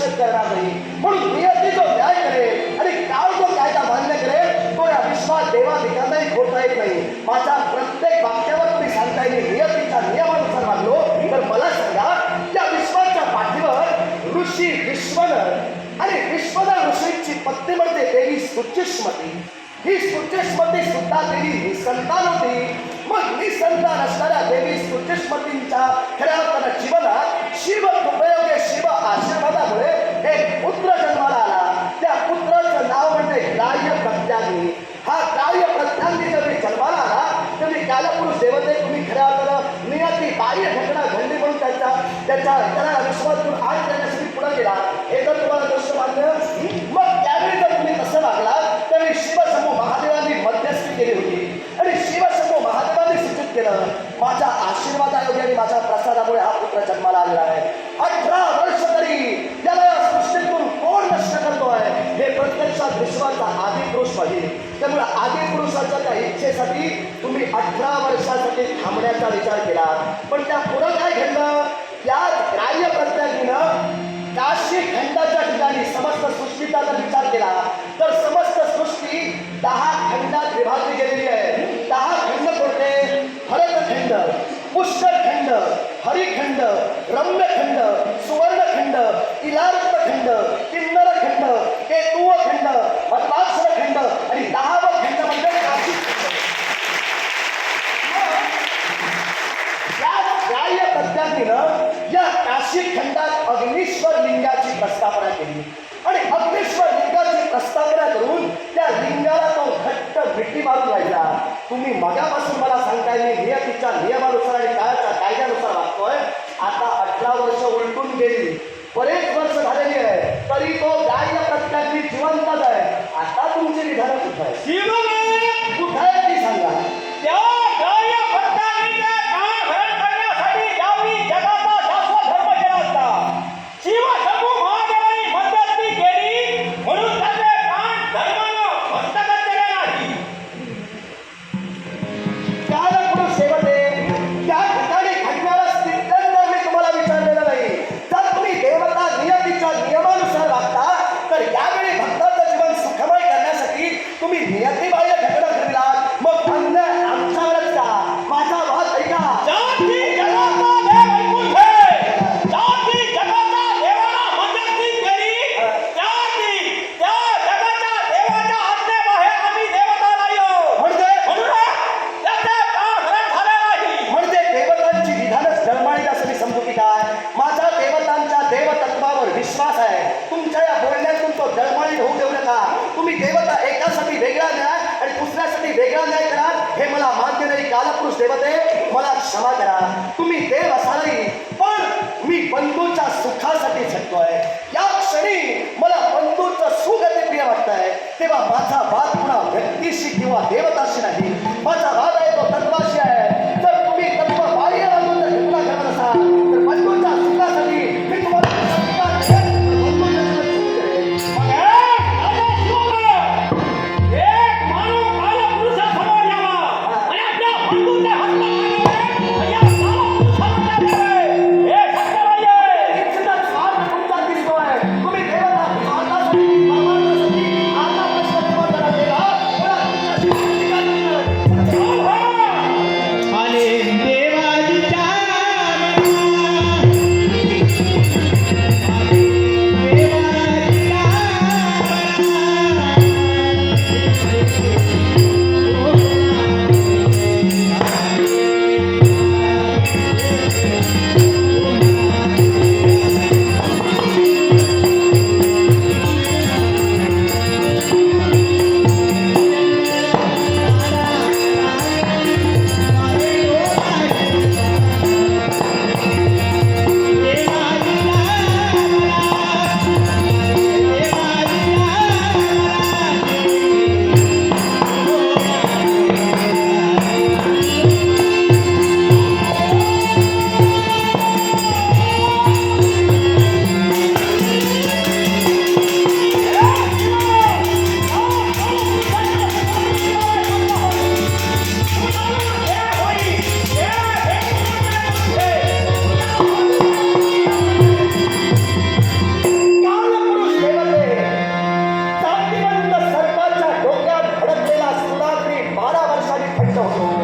करणार नाही. म्हणून नियती जो न्याय करेल आणि काळ जो कायदा मान्य करेल तो या विश्वात देवाधिकांनाही खोडता येत नाही. माझ्या प्रत्येक वाक्यावर मी सांगता येईल नियतीच्या नियमानुसार मानलो. तर मला सांगा त्या विश्वाच्या पाठीवर ऋषी विश्वन आणि विश्वन ऋषींची पत्नी म्हणजे देवी सुचिष्मती. ही सुचिष्मती सुद्धा देवी निसंतान होती. मग निसंतान असणाऱ्या देवी सुचिष्मतींच्या खऱ्या अर्थानं त्याच्या त्याला त्याला विश्वातून आठ करण्यासाठी पुढे गेला. हे जर तुम्हाला गोष्ट मान्य मग त्यावेळी जर तुम्ही तसं लागला त्यावेळी शिवसमूह महादेवांनी मध्यस्थी केली होती. आणि शिवसमूह महादेवांनी सूचित केलं माझ्या आशीर्वादायोगे आणि माझ्या प्रसादामुळे हा पुत्र जन्माला आलेला आहे. अठरा वर्ष तरी त्याला या सृष्टीतून कोण नष्ट करतोय? हे प्रत्यक्षात विश्वाचा आदी पुरुष पाहिजे त्यामुळे आदी पुरुषाच्या त्या इच्छेसाठी तुम्ही अठरा वर्षासाठी थांबण्याचा विचार केला. पण त्या पुढं काय घडलं? पुष्करखंड हरिखंड रम्यखंड सुवर्णखंड इलारत्नखंड किन्नरखंड केतुवखंड मताक्षरखंड आणि दहावा खंड म्हणजे काशी खंड या ग्राह्य या काशी खंडात अग्निश्वर लिंगाची प्रस्थापना केली. आणि अग्निश्वर लिंगाची प्रस्थापना करून त्या लिंगाला तो घट्ट भेटी मारून राहिला तुम्ही मगापासून मला सांगताय मी नियतीच्या नियमानुसार आणि काळाच्या कायद्यानुसार वागतोय. आता अठरा वर्ष उलटून गेली. बरेच वर्ष झालेली आहे. तरी तो ग्राह्य प्रत्यागी जिवंतच आहे. आता तुमची विधानं सुद्धा आहे तुम्ही देवता एकासाठी वेगळा न्याय आणि दुसऱ्यासाठी वेगळा न्याय करा. हे मला मान्य नाही कालपुरुष देवते मला क्षमा करा. तुम्ही देव असालही पण मी बंधूच्या सुखासाठी झटतोय या क्षणी मला बंधूचं सुख ते प्रिय वाटतंय. तेव्हा माझा वाद पुन्हा देव 到う。